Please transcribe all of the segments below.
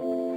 thank you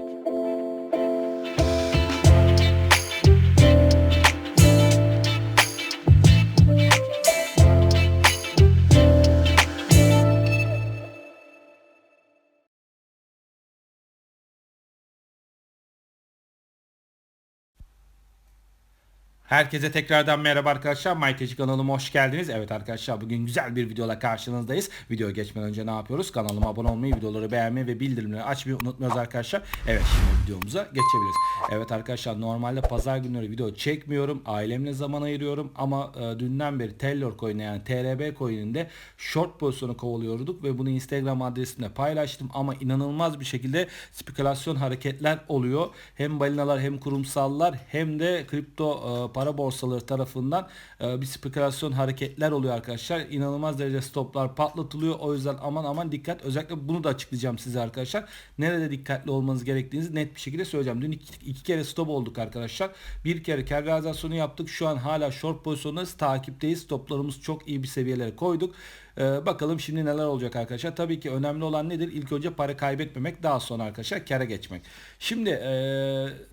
Herkese tekrardan merhaba arkadaşlar. MyTeci kanalıma hoş geldiniz. Evet arkadaşlar bugün güzel bir videoyla karşınızdayız. Video geçmeden önce ne yapıyoruz? Kanalıma abone olmayı, videoları beğenmeyi ve bildirimleri açmayı unutmuyoruz arkadaşlar. Evet şimdi videomuza geçebiliriz. Evet arkadaşlar normalde pazar günleri video çekmiyorum. Ailemle zaman ayırıyorum ama e, dünden beri Taylor coin'e yani TRB coin'inde short pozisyonu kovalıyorduk ve bunu Instagram adresinde paylaştım ama inanılmaz bir şekilde spekülasyon hareketler oluyor. Hem balinalar hem kurumsallar hem de kripto e, para borsaları tarafından e, bir spekülasyon hareketler oluyor arkadaşlar. İnanılmaz derece stoplar patlatılıyor. O yüzden aman aman dikkat. Özellikle bunu da açıklayacağım size arkadaşlar. Nerede dikkatli olmanız gerektiğinizi net bir şekilde söyleyeceğim. Dün iki, iki kere stop olduk arkadaşlar. Bir kere kar realizasyonu yaptık. Şu an hala short pozisyondayız. Takipteyiz. Stoplarımız çok iyi bir seviyelere koyduk. Ee, bakalım şimdi neler olacak arkadaşlar. Tabii ki önemli olan nedir? İlk önce para kaybetmemek daha sonra arkadaşlar kara geçmek. Şimdi e,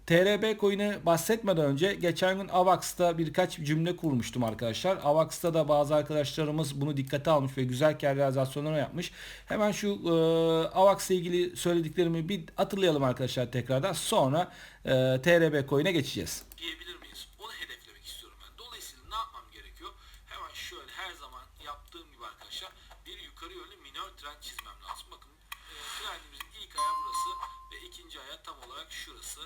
TRB coin'e bahsetmeden önce geçen gün AVAX'ta birkaç cümle kurmuştum arkadaşlar. AVAX'ta da bazı arkadaşlarımız bunu dikkate almış ve güzel kar realizasyonları yapmış. Hemen şu e, AVAX'la ilgili söylediklerimi bir hatırlayalım arkadaşlar tekrardan. Sonra e, TRB coin'e geçeceğiz. diyebilir yukarı yönlü minor trend çizmem lazım. Bakın e, trendimizin ilk ayağı burası ve ikinci ayağı tam olarak şurası.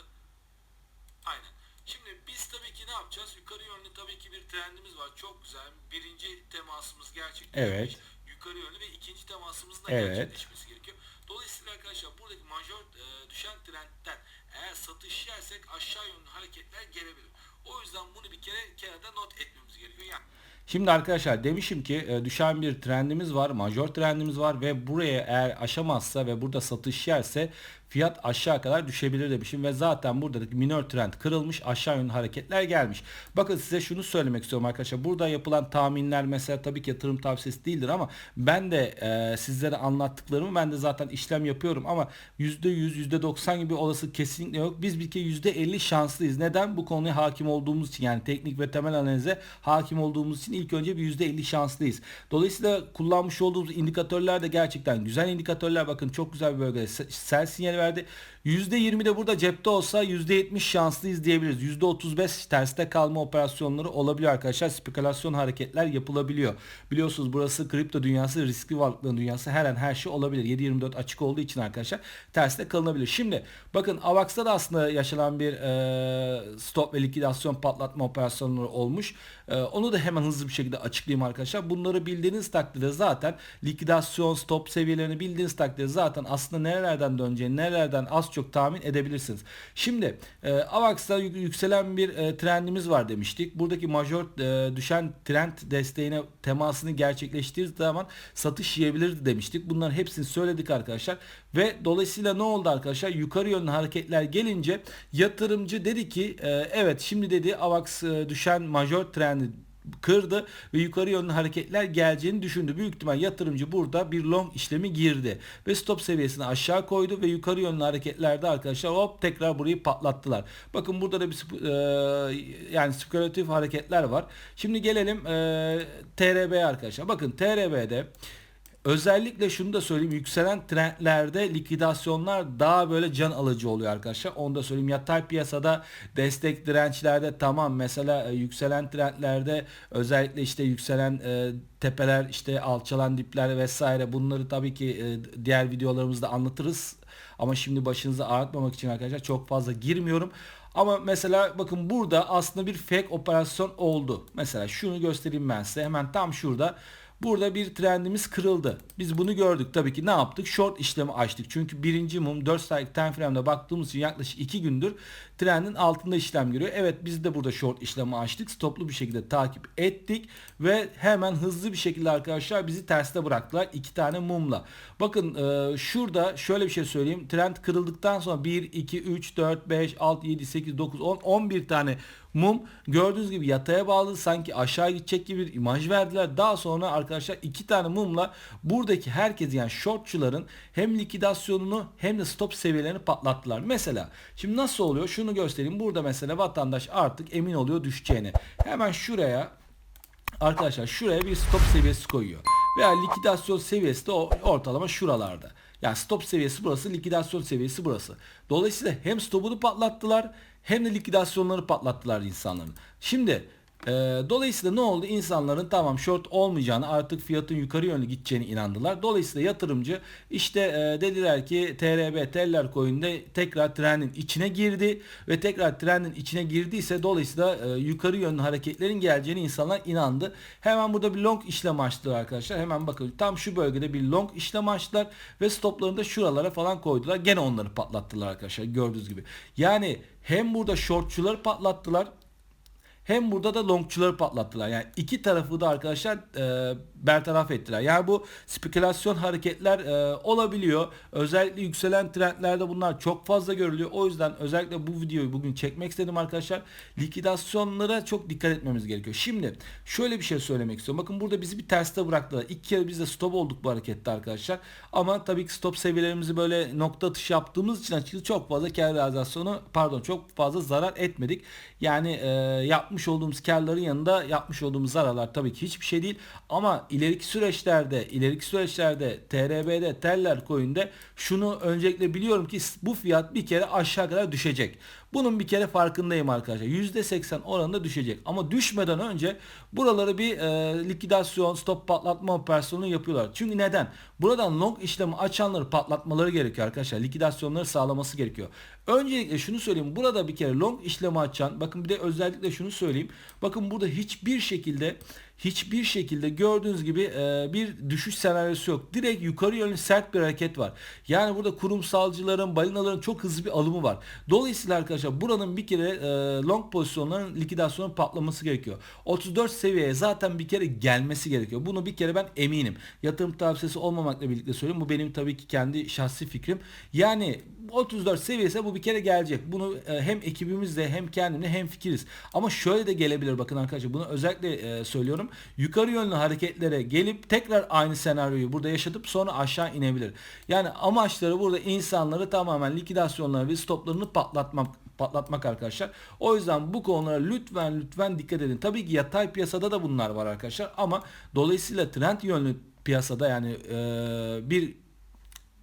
Aynen. Şimdi biz tabii ki ne yapacağız? Yukarı yönlü tabii ki bir trendimiz var. Çok güzel. Birinci temasımız gerçekleşmiş. Evet. Yukarı yönlü ve ikinci temasımızın da Evet. gerçekleşmesi gerekiyor. Dolayısıyla arkadaşlar buradaki majör e, düşen trendten eğer satış yersek aşağı yönlü hareketler gelebilir. O yüzden bunu bir kere kenarda not etmemiz gerekiyor. Yani Şimdi arkadaşlar demişim ki e, düşen bir trendimiz var, major trendimiz var ve buraya eğer aşamazsa ve burada satış yerse fiyat aşağı kadar düşebilir demişim ve zaten buradaki minor trend kırılmış aşağı yönlü hareketler gelmiş. Bakın size şunu söylemek istiyorum arkadaşlar. Burada yapılan tahminler mesela tabii ki yatırım tavsiyesi değildir ama ben de e, sizlere anlattıklarımı ben de zaten işlem yapıyorum ama %100 %90 gibi olası kesinlikle yok. Biz bir kere %50 şanslıyız. Neden? Bu konuya hakim olduğumuz için yani teknik ve temel analize hakim olduğumuz için ilk önce bir %50 şanslıyız. Dolayısıyla kullanmış olduğumuz indikatörler de gerçekten güzel indikatörler. Bakın çok güzel bir bölgede sell sinyali verdi. %20 de burada cepte olsa %70 şanslıyız diyebiliriz. %35 terste kalma operasyonları olabiliyor arkadaşlar. Spekülasyon hareketler yapılabiliyor. Biliyorsunuz burası kripto dünyası, riskli varlıkların dünyası. Her an her şey olabilir. 7.24 açık olduğu için arkadaşlar terste kalınabilir. Şimdi bakın AVAX'ta da aslında yaşanan bir e, stop ve likidasyon patlatma operasyonları olmuş. E, onu da hemen hızlı bir şekilde açıklayayım arkadaşlar. Bunları bildiğiniz takdirde zaten likidasyon stop seviyelerini bildiğiniz takdirde zaten aslında nerelerden döneceğini, nerelerden az çok tahmin edebilirsiniz. Şimdi e, AVAX'ta yük- yükselen bir e, trendimiz var demiştik. Buradaki major e, düşen trend desteğine temasını gerçekleştirdiği zaman satış yiyebilirdi demiştik. Bunların hepsini söyledik arkadaşlar. Ve dolayısıyla ne oldu arkadaşlar? Yukarı yönlü hareketler gelince yatırımcı dedi ki e, evet şimdi dedi AVAX e, düşen major trendi kırdı ve yukarı yönlü hareketler geleceğini düşündü. Büyük ihtimal yatırımcı burada bir long işlemi girdi ve stop seviyesini aşağı koydu ve yukarı yönlü hareketlerde arkadaşlar hop tekrar burayı patlattılar. Bakın burada da bir e, yani spekülatif hareketler var. Şimdi gelelim e, TRB'ye arkadaşlar. Bakın TRB'de Özellikle şunu da söyleyeyim yükselen trendlerde likidasyonlar daha böyle can alıcı oluyor arkadaşlar. Onu da söyleyeyim yatay piyasada destek dirençlerde tamam mesela e, yükselen trendlerde özellikle işte yükselen e, tepeler işte alçalan dipler vesaire bunları tabii ki e, diğer videolarımızda anlatırız. Ama şimdi başınızı ağrıtmamak için arkadaşlar çok fazla girmiyorum. Ama mesela bakın burada aslında bir fake operasyon oldu. Mesela şunu göstereyim ben size hemen tam şurada. Burada bir trendimiz kırıldı. Biz bunu gördük. Tabii ki ne yaptık? Short işlemi açtık. Çünkü birinci mum 4 saatlik time frame'de baktığımız için yaklaşık 2 gündür trendin altında işlem görüyor. Evet biz de burada short işlemi açtık. Stoplu bir şekilde takip ettik ve hemen hızlı bir şekilde arkadaşlar bizi terste bıraktılar. iki tane mumla. Bakın e, şurada şöyle bir şey söyleyeyim. Trend kırıldıktan sonra 1, 2, 3, 4, 5, 6, 7, 8, 9, 10, 11 tane Mum gördüğünüz gibi yataya bağlı sanki aşağı gidecek gibi bir imaj verdiler. Daha sonra arkadaşlar iki tane mumla buradaki herkes yani shortçuların hem likidasyonunu hem de stop seviyelerini patlattılar. Mesela şimdi nasıl oluyor? Şunu göstereyim. Burada mesela vatandaş artık emin oluyor düşeceğine. Hemen şuraya Arkadaşlar şuraya bir stop seviyesi koyuyor. Veya likidasyon seviyesi de ortalama şuralarda. Yani stop seviyesi burası, likidasyon seviyesi burası. Dolayısıyla hem stopunu patlattılar hem de likidasyonları patlattılar insanların. Şimdi e, dolayısıyla ne oldu? İnsanların tamam short olmayacağını artık fiyatın yukarı yönlü gideceğini inandılar. Dolayısıyla yatırımcı işte e, dediler ki TRB Teller Coin'de tekrar trendin içine girdi ve tekrar trendin içine girdiyse dolayısıyla e, yukarı yönlü hareketlerin geleceğini insanlar inandı. Hemen burada bir long işlem açtılar arkadaşlar. Hemen bakın tam şu bölgede bir long işlem açtılar ve stoplarını da şuralara falan koydular. Gene onları patlattılar arkadaşlar gördüğünüz gibi. Yani hem burada shortçuları patlattılar hem burada da longçuları patlattılar. Yani iki tarafı da arkadaşlar bertaraf ettiler. Yani bu spekülasyon hareketler e, olabiliyor. Özellikle yükselen trendlerde bunlar çok fazla görülüyor. O yüzden özellikle bu videoyu bugün çekmek istedim arkadaşlar. Likidasyonlara çok dikkat etmemiz gerekiyor. Şimdi şöyle bir şey söylemek istiyorum. Bakın burada bizi bir terste bıraktılar. İlk kere biz de stop olduk bu harekette arkadaşlar. Ama tabii ki stop seviyelerimizi böyle nokta atışı yaptığımız için açıkçası çok fazla kar realizasyonu pardon çok fazla zarar etmedik. Yani e, yapmış olduğumuz karların yanında yapmış olduğumuz zararlar tabii ki hiçbir şey değil. Ama ileriki süreçlerde ileriki süreçlerde TRB'de Teller Coin'de şunu öncelikle biliyorum ki bu fiyat bir kere aşağı kadar düşecek. Bunun bir kere farkındayım arkadaşlar. %80 oranında düşecek. Ama düşmeden önce buraları bir e, likidasyon, stop patlatma operasyonu yapıyorlar. Çünkü neden? Buradan long işlemi açanları patlatmaları gerekiyor arkadaşlar. Likidasyonları sağlaması gerekiyor. Öncelikle şunu söyleyeyim. Burada bir kere long işlemi açan, bakın bir de özellikle şunu söyleyeyim. Bakın burada hiçbir şekilde hiçbir şekilde gördüğünüz gibi e, bir düşüş senaryosu yok. Direkt yukarı yönlü sert bir hareket var. Yani burada kurumsalcıların, balinaların çok hızlı bir alımı var. Dolayısıyla arkadaşlar buranın bir kere e, long pozisyonların likidasyonun patlaması gerekiyor. 34 seviyeye zaten bir kere gelmesi gerekiyor. Bunu bir kere ben eminim. Yatırım tavsiyesi olmamakla birlikte söylüyorum. Bu benim tabii ki kendi şahsi fikrim. Yani 34 seviyesi bu bir kere gelecek. Bunu e, hem ekibimizle hem kendimle hem fikiriz. Ama şöyle de gelebilir bakın arkadaşlar. Bunu özellikle e, söylüyorum. Yukarı yönlü hareketlere gelip tekrar aynı senaryoyu burada yaşatıp sonra aşağı inebilir. Yani amaçları burada insanları tamamen likidasyonları ve stoplarını patlatmak patlatmak arkadaşlar. O yüzden bu konulara lütfen lütfen dikkat edin. Tabii ki yatay piyasada da bunlar var arkadaşlar ama dolayısıyla trend yönlü piyasada yani e, bir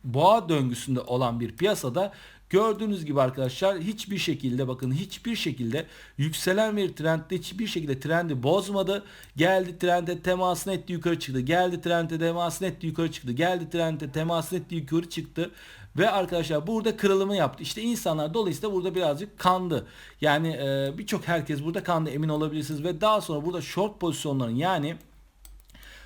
boğa döngüsünde olan bir piyasada gördüğünüz gibi arkadaşlar hiçbir şekilde bakın hiçbir şekilde yükselen bir trendde hiçbir şekilde trendi bozmadı. Geldi trende temasını etti yukarı çıktı. Geldi trende temasını etti yukarı çıktı. Geldi trende temasını etti yukarı çıktı. Ve arkadaşlar burada kırılımı yaptı. İşte insanlar dolayısıyla burada birazcık kandı. Yani e, birçok herkes burada kandı emin olabilirsiniz. Ve daha sonra burada short pozisyonların yani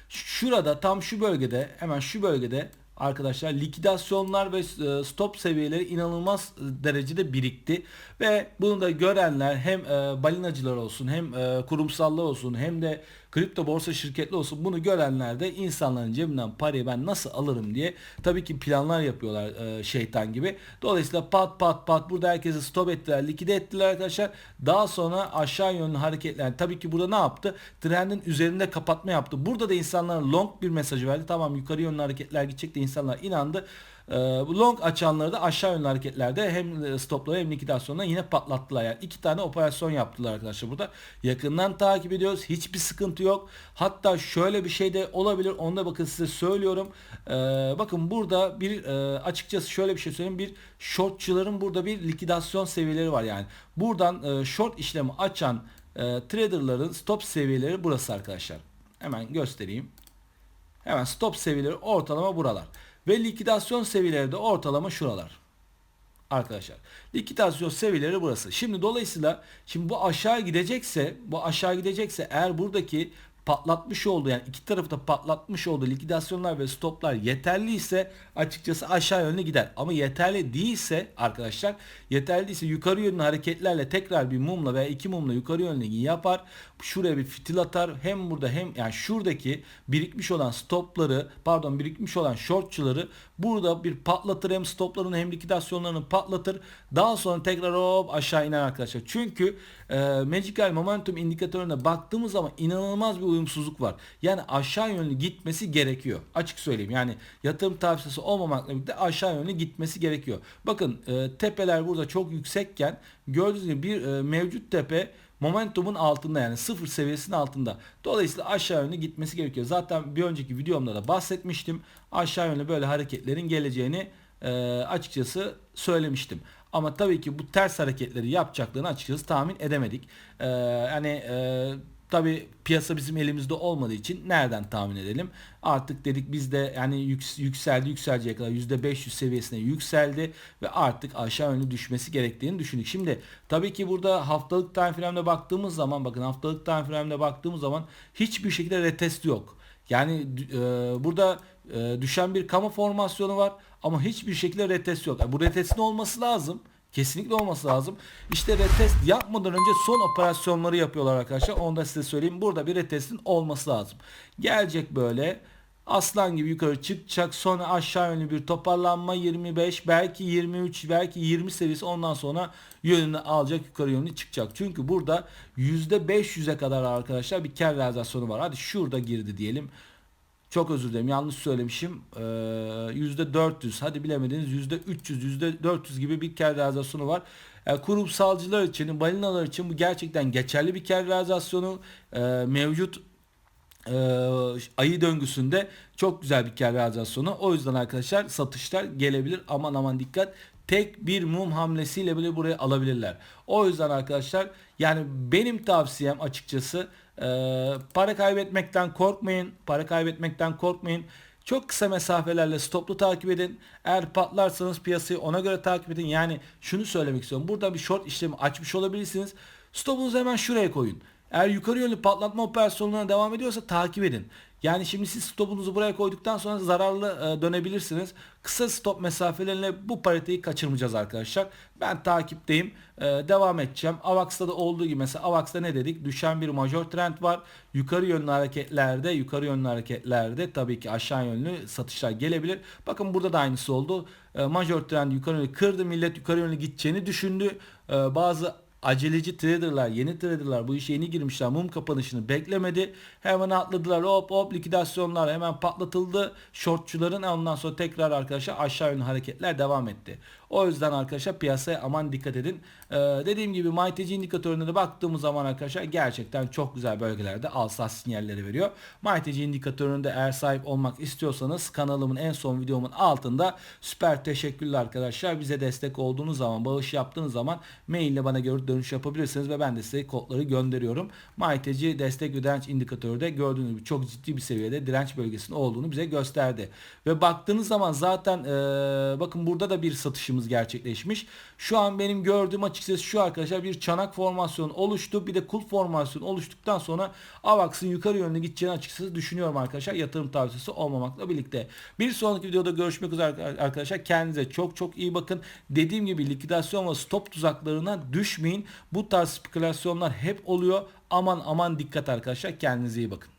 şurada tam şu bölgede hemen şu bölgede arkadaşlar likidasyonlar ve e, stop seviyeleri inanılmaz e, derecede birikti ve bunu da görenler hem e, balinacılar olsun hem kurumsallar olsun hem de kripto borsa şirketli olsun bunu görenler de insanların cebinden parayı ben nasıl alırım diye tabii ki planlar yapıyorlar şeytan gibi. Dolayısıyla pat pat pat burada herkesi stop ettiler, likide ettiler arkadaşlar. Daha sonra aşağı yönlü hareketler. Tabii ki burada ne yaptı? Trendin üzerinde kapatma yaptı. Burada da insanlara long bir mesajı verdi. Tamam yukarı yönlü hareketler gidecek de insanlar inandı. Ee, long açanları da aşağı yönlü hareketlerde hem stopları hem likidasyondan yine patlattılar. Yani iki tane operasyon yaptılar arkadaşlar burada. Yakından takip ediyoruz. Hiçbir sıkıntı yok. Hatta şöyle bir şey de olabilir. Onu da bakın size söylüyorum. Ee, bakın burada bir e, açıkçası şöyle bir şey söyleyeyim. Bir shortçıların burada bir likidasyon seviyeleri var yani. Buradan e, short işlemi açan e, traderların stop seviyeleri burası arkadaşlar. Hemen göstereyim. Hemen stop seviyeleri ortalama buralar. Ve likidasyon seviyeleri de ortalama şuralar. Arkadaşlar likidasyon seviyeleri burası. Şimdi dolayısıyla şimdi bu aşağı gidecekse bu aşağı gidecekse eğer buradaki patlatmış olduğu yani iki tarafı da patlatmış olduğu likidasyonlar ve stoplar yeterliyse açıkçası aşağı yönlü gider. Ama yeterli değilse arkadaşlar yeterli değilse yukarı yönlü hareketlerle tekrar bir mumla veya iki mumla yukarı yönlü yapar. Şuraya bir fitil atar. Hem burada hem yani şuradaki birikmiş olan stopları pardon birikmiş olan shortçuları burada bir patlatır hem stoplarını hem likidasyonlarını patlatır. Daha sonra tekrar hop aşağı iner arkadaşlar. Çünkü e, Magical Momentum indikatörüne baktığımız zaman inanılmaz bir uyumsuzluk var. Yani aşağı yönlü gitmesi gerekiyor. Açık söyleyeyim. Yani yatırım tavsiyesi olmamakla birlikte aşağı yönlü gitmesi gerekiyor. Bakın e, tepeler burada çok yüksekken gördüğünüz gibi bir e, mevcut tepe momentumun altında yani sıfır seviyesinin altında. Dolayısıyla aşağı yönlü gitmesi gerekiyor. Zaten bir önceki videomda da bahsetmiştim. Aşağı yönlü böyle hareketlerin geleceğini e, açıkçası söylemiştim. Ama tabii ki bu ters hareketleri yapacaklarını açıkçası tahmin edemedik. E, yani e, tabii piyasa bizim elimizde olmadığı için nereden tahmin edelim? Artık dedik biz de yani yüks- yükseldi yükseleceği kadar %500 seviyesine yükseldi ve artık aşağı yönlü düşmesi gerektiğini düşündük. Şimdi tabii ki burada haftalık time frame'de baktığımız zaman bakın haftalık time frame'de baktığımız zaman hiçbir şekilde retest yok. Yani e, burada e, düşen bir kamu formasyonu var ama hiçbir şekilde retest yok. Yani bu retestin olması lazım. Kesinlikle olması lazım. İşte retest yapmadan önce son operasyonları yapıyorlar arkadaşlar. Onu da size söyleyeyim. Burada bir retestin olması lazım. Gelecek böyle aslan gibi yukarı çıkacak. Sonra aşağı yönlü bir toparlanma 25 belki 23 belki 20 seviyesi ondan sonra yönünü alacak yukarı yönlü çıkacak. Çünkü burada %500'e kadar arkadaşlar bir kar realizasyonu var. Hadi şurada girdi diyelim. Çok özür dilerim yanlış söylemişim. Ee, %400 hadi bilemediniz %300 %400 gibi bir kar realizasyonu var. Yani kurumsalcılar için, balinalar için bu gerçekten geçerli bir kar realizasyonu. Ee, mevcut e, ayı döngüsünde çok güzel bir kar realizasyonu. O yüzden arkadaşlar satışlar gelebilir. Aman aman dikkat. Tek bir mum hamlesiyle bile buraya alabilirler. O yüzden arkadaşlar yani benim tavsiyem açıkçası e, para kaybetmekten korkmayın. Para kaybetmekten korkmayın. Çok kısa mesafelerle stoplu takip edin. Eğer patlarsanız piyasayı ona göre takip edin. Yani şunu söylemek istiyorum. Burada bir short işlemi açmış olabilirsiniz. Stopunuzu hemen şuraya koyun. Eğer yukarı yönlü patlatma operasyonlarına devam ediyorsa takip edin. Yani şimdi siz stopunuzu buraya koyduktan sonra zararlı e, dönebilirsiniz. Kısa stop mesafeleriyle bu pariteyi kaçırmayacağız arkadaşlar. Ben takipteyim. E, devam edeceğim. AVAX'ta da olduğu gibi mesela AVAX'ta ne dedik? Düşen bir major trend var. Yukarı yönlü hareketlerde, yukarı yönlü hareketlerde tabii ki aşağı yönlü satışlar gelebilir. Bakın burada da aynısı oldu. E, major trend yukarı yönlü kırdı. Millet yukarı yönlü gideceğini düşündü. Bazı aceleci traderlar, yeni traderlar bu işe yeni girmişler. Mum kapanışını beklemedi. Hemen atladılar. Hop hop likidasyonlar hemen patlatıldı. Shortçuların ondan sonra tekrar arkadaşlar aşağı yönlü hareketler devam etti. O yüzden arkadaşlar piyasaya aman dikkat edin. Ee, dediğim gibi MyTC indikatörüne de baktığımız zaman arkadaşlar gerçekten çok güzel bölgelerde al sat sinyalleri veriyor. MyTC indikatöründe eğer sahip olmak istiyorsanız kanalımın en son videomun altında süper teşekkürler arkadaşlar. Bize destek olduğunuz zaman, bağış yaptığınız zaman mail ile bana göre dönüş yapabilirsiniz ve ben de size kodları gönderiyorum. MyTC destek ve direnç indikatörü de gördüğünüz gibi çok ciddi bir seviyede direnç bölgesinin olduğunu bize gösterdi. Ve baktığınız zaman zaten ee, bakın burada da bir satışımız gerçekleşmiş. Şu an benim gördüğüm açıkçası şu arkadaşlar bir çanak formasyonu oluştu. Bir de kul formasyonu oluştuktan sonra AVAX'ın yukarı yönlü gideceğini açıkçası düşünüyorum arkadaşlar. Yatırım tavsiyesi olmamakla birlikte. Bir sonraki videoda görüşmek üzere arkadaşlar. Kendinize çok çok iyi bakın. Dediğim gibi likidasyon ve stop tuzaklarına düşmeyin. Bu tarz spekülasyonlar hep oluyor. Aman aman dikkat arkadaşlar. Kendinize iyi bakın.